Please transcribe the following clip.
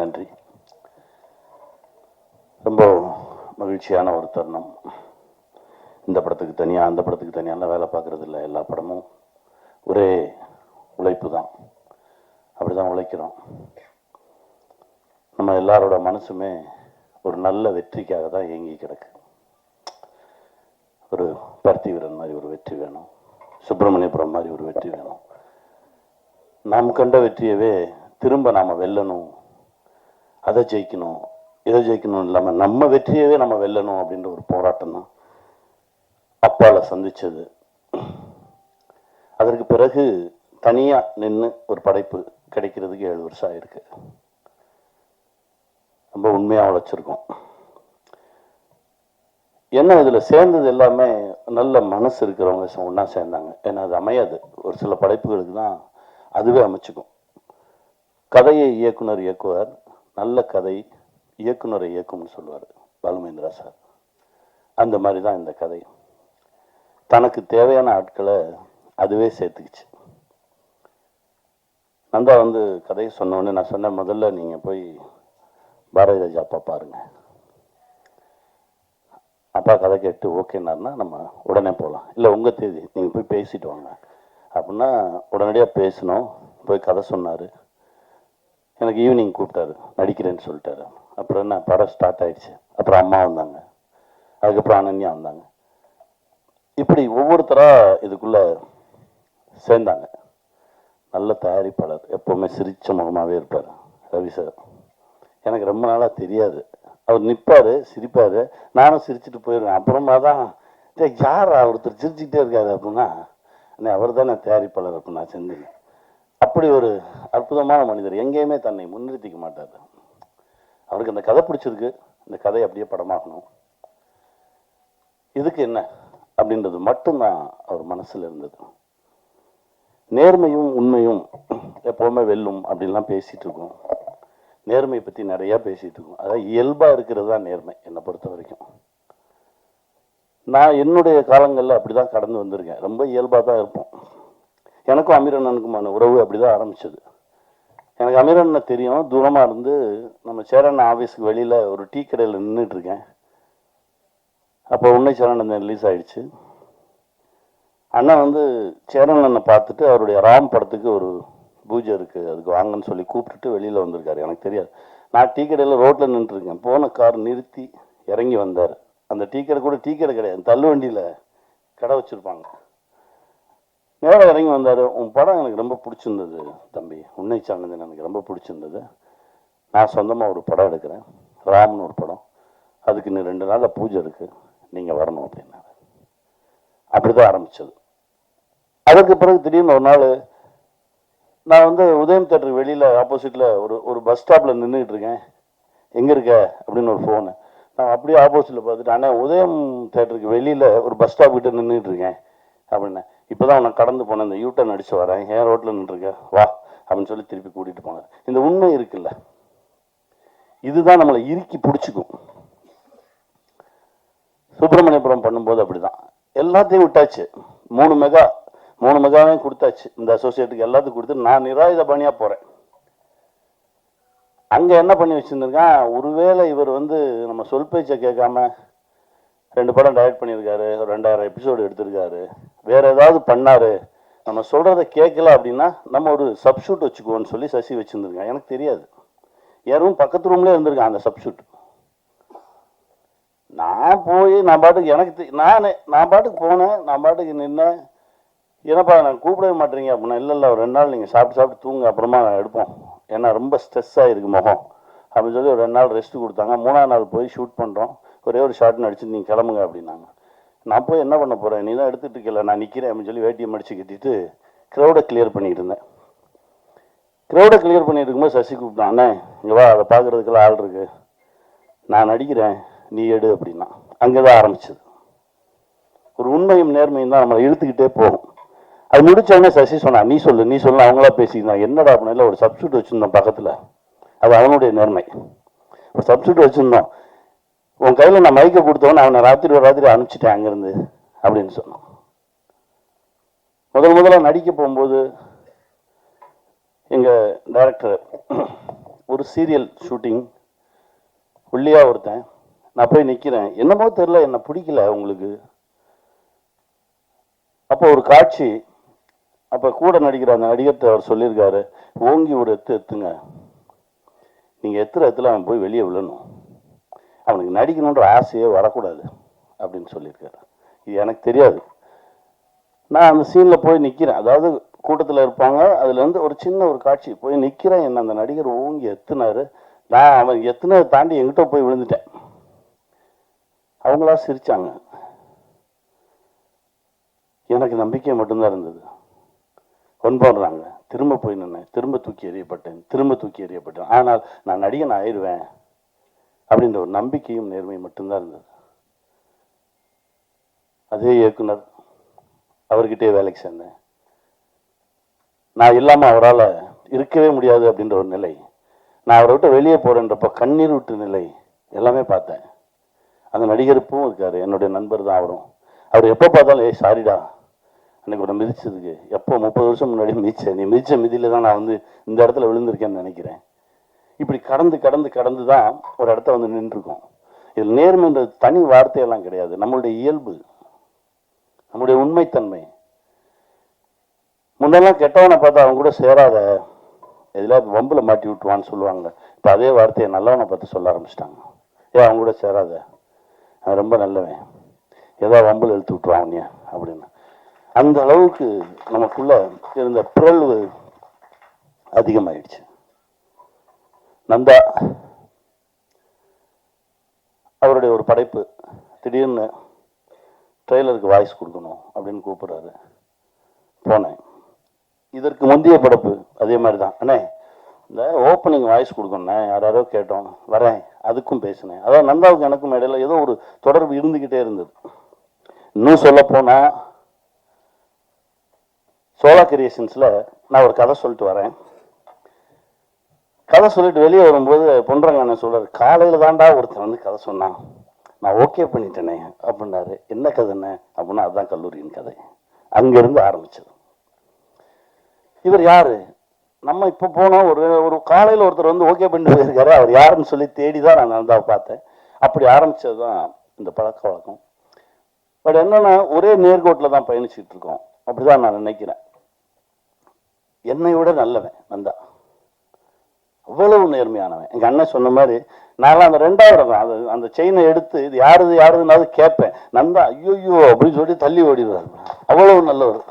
நன்றி. ரொம்ப மகிழ்ச்சியான ஒரு தருணம். இந்த படத்துக்கு தனியாக அந்த படத்துக்கு தனியாலாம் வேலை பார்க்குறது இல்லை எல்லா படமும் ஒரே உழைப்பு தான். அப்படி தான் உழைக்கிறோம். நம்ம எல்லாரோட மனசுமே ஒரு நல்ல வெற்றிக்காக தான் இயங்கி கிடக்கு. ஒரு பருத்தி வீரன் மாதிரி ஒரு வெற்றி வேணும். சுப்பிரமணியபுரம் மாதிரி ஒரு வெற்றி வேணும். நாம் கண்ட வெற்றியவே திரும்ப நாம் வெல்லணும். அதை ஜெயிக்கணும் இதை ஜெயிக்கணும் இல்லாமல் நம்ம வெற்றியவே நம்ம வெல்லணும் அப்படின்ற ஒரு போராட்டம் தான் அப்பால சந்திச்சது. அதற்கு பிறகு தனியாக நின்று ஒரு படைப்பு கிடைக்கிறதுக்கு ஏழு வருஷம் ஆயிருக்கு. ரொம்ப உண்மையாக உழைச்சிருக்கோம். என்ன இதில் சேர்ந்தது எல்லாமே நல்ல மனசு இருக்கிறவங்க ஒன்றா சேர்ந்தாங்க. ஏன்னா அது அமையாது. ஒரு சில படைப்புகளுக்கு தான் அதுவே அமைச்சுக்கும். கதையை இயக்குனர் இயக்குவார். நல்ல கதை இயக்குனரை இயக்கும்னு சொல்லுவார் பாலுமேந்திரா சார். அந்த மாதிரி தான் இந்த கதை. தனக்கு தேவையான ஆட்களை அதுவே சேர்த்துக்கிச்சு. நந்தா வந்து கதையை சொன்னோடனே நான் சொன்னேன் முதல்ல நீங்கள் போய் பாரதி ராஜா அப்பா பாருங்க. அப்பா கதை கேட்டு ஓகேனாருன்னா நம்ம உடனே போகலாம் இல்லை உங்கள் தேதி நீங்கள் போய் பேசிட்டு வாங்க. அப்படின்னா உடனடியாக பேசினோம் போய் கதை சொன்னார். எனக்கு ஈவினிங் கூப்பிட்டாரு. நடிக்கிறேன்னு சொல்லிட்டாரு. அப்புறம் என்ன படம் ஸ்டார்ட் ஆயிடுச்சு. அப்புறம் அம்மா வந்தாங்க. அதுக்கப்புறம் அனன்யா வந்தாங்க. இப்படி ஒவ்வொருத்தராக இதுக்குள்ளே சேர்ந்தாங்க. நல்ல தயாரிப்பாளர். எப்போவுமே சிரிச்ச முகமாகவே இருப்பார் ரவி சார் எனக்கு ரொம்ப நாளாக தெரியாது. அவர் நிற்பார் சிரிப்பார். நானும் சிரிச்சுட்டு போயிடுவேன் அப்புறமா தான் யார் ஒருத்தர் சிரிச்சுக்கிட்டே இருக்காரு அப்படின்னா அண்ணே அவர் தானே தயாரிப்பாளர் அப்படின்னு நான் செஞ்சேன். அப்படி ஒரு அற்புதமான மனிதர். எங்கேயுமே தன்னை முன்னிறுத்திக்க மாட்டார். அவருக்கு இந்த கதை பிடிச்சிருக்கு. இந்த கதை அப்படியே படமாகணும். இதுக்கு என்ன அப்படின்றது மட்டும்தான் அவர் மனசுல இருந்தது. நேர்மையும் உண்மையும் எப்பவுமே வெல்லும் அப்படின்லாம் பேசிட்டு இருக்கோம். நேர்மையை பற்றி நிறையா பேசிட்டு இருக்கோம். அதாவது இயல்பாக இருக்கிறது தான் நேர்மை என்னை பொறுத்த வரைக்கும். நான் என்னுடைய காலங்களில் அப்படி தான் கடந்து வந்திருக்கேன். ரொம்ப இயல்பாக தான் இருப்போம். எனக்கும் அமீரண்ணனுக்குமான உறவு அப்படி தான் ஆரம்பிச்சது. எனக்கு அமீரண்ணனை தெரியும். தூரமாக இருந்து நம்ம சேரன் ஆஃபீஸுக்கு வெளியில் ஒரு டீ கடையில் நின்றுட்டு இருக்கேன். அப்போ உன்னை சரணந்தன் ரிலீஸ் ஆகிடுச்சு அண்ணன் வந்து சேரண்ணனை பார்த்துட்டு அவருடைய ராம் படத்துக்கு ஒரு பூஜை இருக்குது அதுக்கு வாங்கன்னு சொல்லி கூப்பிட்டுட்டு வெளியில் வந்திருக்காரு. எனக்கு தெரியாது. நான் டீ கடையில் ரோட்டில் நின்றுருக்கேன் போன கார் நிறுத்தி இறங்கி வந்தார். அந்த டீ கடை கூட டீ கடை கிடையாது. தள்ளு வண்டியில் கடை வச்சுருப்பாங்க. நேரம் இறங்கி வந்தார். உன் படம் எனக்கு ரொம்ப பிடிச்சிருந்தது தம்பி. உன்னை சார்ந்தது எனக்கு ரொம்ப பிடிச்சிருந்தது. நான் சொந்தமாக ஒரு படம் எடுக்கிறேன். ராம்னு ஒரு படம். அதுக்கு இன்னும் ரெண்டு நாளில் பூஜை இருக்குது நீங்கள் வரணும் அப்படின்னாரு. அப்படி தான் ஆரம்பித்தது அதற்கு பிறகு திடீர்னு ஒரு நாள் நான் வந்து உதயம் தேட்டருக்கு வெளியில் ஆப்போசிட்டில் ஒரு ஒரு பஸ் ஸ்டாப்பில் நின்றுக்கிட்டு இருக்கேன். எங்கே இருக்க? அப்படின்னு ஒரு ஃபோனு நான் அப்படியே ஆப்போசிட்டில் பார்த்துட்டு ஆனால் உதயம் தேட்டருக்கு வெளியில் ஒரு பஸ் ஸ்டாப் கிட்ட நின்றுட்டு இருக்கேன். அப்படின்னேன் இப்போ தான் நான் கடந்து போனேன் இந்த யூட்டன் அடிச்சு வரேன். ஏன் ரோட்டில் நின்றுருக்க? வா அப்படின்னு சொல்லி திருப்பி கூட்டிகிட்டு போனார். இந்த உண்மை இருக்குல்ல. இதுதான் நம்மளை இறுக்கி பிடிச்சிக்கும். சுப்பிரமணியபுரம் பண்ணும்போது அப்படிதான். எல்லாத்தையும் விட்டாச்சு. மூணு மெகா மூணு மெகாவையும் கொடுத்தாச்சு. இந்த அசோசியேட்டுக்கு எல்லாத்துக்கும் கொடுத்து நான் நிராயுத பணியா போறேன். அங்க என்ன பண்ணி வச்சிருந்திருக்கான்? ஒருவேளை இவர் வந்து நம்ம சொல் பேச்சை கேட்காம ரெண்டு படம் டைரக்ட் பண்ணியிருக்காரு ஒரு ரெண்டாயிரம் எபிசோடு எடுத்திருக்காரு. வேற ஏதாவது பண்ணாரு. நம்ம சொல்றத கேட்கல அப்படின்னா நம்ம ஒரு சப்ஷூட் வச்சுக்குவோம்னு சொல்லி சசி வச்சிருந்திருக்கான் எனக்கு தெரியாது. என் ரூம் பக்கத்து ரூம்லேயே இருந்திருக்கான் அந்த சப்ஷூட் நான் போய் நான் பாட்டுக்கு எனக்கு தெ- நானே நான் பாட்டுக்கு போனேன் நான் பாட்டுக்கு நின்னேன். என்னப்பா நான் கூப்பிடவே மாட்டேறீங்க அப்படின்னா இல்லை இல்லை ஒரு ரெண்டு நாள் நீங்கள் சாப்பிட்டு சாப்பிட்டு தூங்க அப்புறமா நான் எடுப்போம். ஏன்னா ரொம்ப ஸ்ட்ரெஸ்ஸாக இருக்கு முகம். அப்படின்னு சொல்லி ஒரு ரெண்டு நாள் ரெஸ்ட் கொடுத்தாங்க. மூணாவது நாள் போய் ஷூட் பண்ணுறோம் ஒரே ஒரு ஷார்ட் அடிச்சு நீங்கள் கிளம்புங்க அப்படின்னாங்க. நான் போய் என்ன பண்ண போகிறேன் நீ தான் எடுத்துட்டு இருக்கல நான் நிற்கிறேன் அப்படின்னு சொல்லி வேட்டியை மடிச்சு கட்டிட்டு க்ரௌடை கிளியர் பண்ணிட்டு இருந்தேன். க்ரௌடை கிளியர் பண்ணிட்டு இருக்கும்போது சசி கூப்பிட்டான் அண்ணே இங்கே வா அதை பார்க்குறதுக்கெல்லாம் ஆள் இருக்கு. நான் நடிக்கிறேன் நீ எடு அப்படின்னா. அங்கே தான் ஆரம்பிச்சது. ஒரு உண்மையும் நேர்மையும் தான் நம்மளை இழுத்துக்கிட்டே போகும். அது முடிச்ச உடனே சசி சொன்னா நீ சொல்லு நீ சொல்லு அவங்களா பேசிக்கலாம் என்னடா அப்படின்னா ஒரு சப்ஸ்டியூட் வச்சிருந்தோம் பக்கத்தில். அது அவனுடைய நேர்மை. ஒரு சப்ஸ்டியூட் வச்சிருந்தோம். உன் கையில் நான் மைக்கை கொடுத்தவொன்னே அவனை ராத்திரி ஒரு ராத்திரி அனுப்பிச்சிட்டேன் அங்கேருந்து அப்படின்னு சொன்னான். முதல் முதல்ல நடிக்க போகும்போது எங்கள் டைரக்டர் ஒரு சீரியல் ஷூட்டிங் ஒல்லியா ஒருத்தன் நான் போய் நிற்கிறேன் என்னமோ தெரியல என்னை பிடிக்கல உங்களுக்கு அப்போ ஒரு காட்சி அப்போ கூட நடிக்கிற அந்த நடிகர்கிட்ட அவர் சொல்லியிருக்காரு ஓங்கி ஒரு எத்து எத்துங்க. நீங்கள் எத்துற எத்துல அவன் போய் வெளியே விழணும். அவனுக்கு நடிக்கணுன்ற ஆசையே வரக்கூடாது அப்படின்னு சொல்லியிருக்காரு. இது எனக்கு தெரியாது. நான் அந்த சீன்ல போய் நிக்கிறேன். அதாவது கூட்டத்துல இருப்பாங்க. அதுல இருந்து ஒரு சின்ன ஒரு காட்சி. போய் நிக்கிறேன். என்ன அந்த நடிகர் ஓங்கி எத்துனாரு. நான் அவன் எத்துனதை தாண்டி எங்கிட்ட போய் விழுந்துட்டேன். அவங்களா சிரிச்சாங்க. எனக்கு நம்பிக்கை மட்டும்தான் இருந்தது. ஒன்பாடுறாங்க திரும்ப போய் நின்னேன். திரும்ப தூக்கி எறியப்பட்டேன். திரும்ப தூக்கி எறியப்பட்டேன். ஆனால் நான் நடிகன் ஆயிடுவேன் அப்படின்ற ஒரு நம்பிக்கையும் நேர்மையும் மட்டும்தான் இருந்தது. அதே இயக்குனர் அவர்கிட்டே வேலைக்கு சேர்ந்தேன். நான் இல்லாமல் அவரால் இருக்கவே முடியாது அப்படின்ற ஒரு நிலை. நான் அவரை விட்டு வெளியே போகிறேன்றப்போ கண்ணீர் விட்டு நிலை எல்லாமே பார்த்தேன். அந்த நடிகருப்பும் இருக்கார் என்னுடைய நண்பர் தான் அவரும். அவர் எப்போ பார்த்தாலும் ஏய் சாரிடா அன்னைக்கு உன்னை மிதிச்சதுக்கு. எப்போ முப்பது வருஷம் முன்னாடி மிதிச்ச நீ மிதித்த மிதியில் தான் நான் வந்து இந்த இடத்துல விழுந்திருக்கேன்னு நினைக்கிறேன். இப்படி கடந்து கடந்து கடந்து தான் ஒரு இடத்த வந்து நின்றுருக்கோம். இதில் நேர்மைன்ற தனி வார்த்தையெல்லாம் கிடையாது. நம்மளுடைய இயல்பு நம்முடைய உண்மைத்தன்மை. முன்னெல்லாம் கெட்டவனை பார்த்தா அவன் கூட சேராத எதில் வம்பில் மாட்டி விட்டுவான்னு சொல்லுவாங்க இப்போ அதே வார்த்தையை நல்லவனை பார்த்து சொல்ல ஆரம்பிச்சிட்டாங்க. ஏன் அவன் கூட சேராத. அவன் ரொம்ப நல்லவன். ஏதோ வம்புல இழுத்து விட்டுருவான் அவனைய அப்படின்னு. அந்த அளவுக்கு நமக்குள்ள இருந்த பிறழ்வு அதிகமாயிடுச்சு. நந்தா அவருடைய ஒரு படைப்பு திடீர்னு ட்ரெய்லருக்கு வாய்ஸ் கொடுக்கணும் அப்படின்னு கூப்பிட்றாரு. போனேன். இதற்கு முந்தைய படைப்பு அதே மாதிரி தான் அண்ணே இந்த ஓப்பனிங் வாய்ஸ் கொடுக்கணுண்ணே யாராரோ கேட்டோம் வரேன் அதுக்கும் பேசினேன். அதான் நந்தாவுக்கு எனக்கும் இடையில ஏதோ ஒரு தொடர்பு இருந்துக்கிட்டே இருந்தது. இன்னும் சொல்ல சோலா கிரியேஷன்ஸில் நான் ஒரு கதை சொல்லிட்டு வரேன். கதை சொல்லிட்டு வெளியே வரும்போது பொன்றாங்க என்ன சொல்றாரு காலையில் தாண்டா ஒருத்தன் வந்து கதை சொன்னான். நான் ஓகே பண்ணிட்டேனே அப்படின்னாரு. என்ன கதைன்னு? அப்படின்னா அதுதான் கல்லூரியின் கதை. அங்கிருந்து ஆரம்பிச்சது. இவர் யாரு? நம்ம இப்போ போனோம் ஒரு ஒரு காலையில் ஒருத்தர் வந்து ஓகே பண்ணிட்டு போயிருக்காரு. அவர் யாருன்னு சொல்லி தேடி தான் நான் நந்தாவை பார்த்தேன். அப்படி ஆரம்பித்தது தான் இந்த பழக்க வழக்கம். பட் என்னன்னா ஒரே நேர்கோட்டில் தான் பயணிச்சுட்டு இருக்கோம். அப்படிதான் நான் நினைக்கிறேன். என்னை விட நல்லவன் நந்தா அவ்வளவு நேர்மையானவன். எங்க அண்ணன் சொன்ன மாதிரி நான்லாம் அந்த ரெண்டாவது தான் அது அந்த செயினை எடுத்து இது யாருது யாருதுன்னாவது கேட்பேன். நந்தா ஐயோ அப்படின்னு சொல்லி தள்ளி ஓடிடுவார். அவ்வளவு நல்லவர்.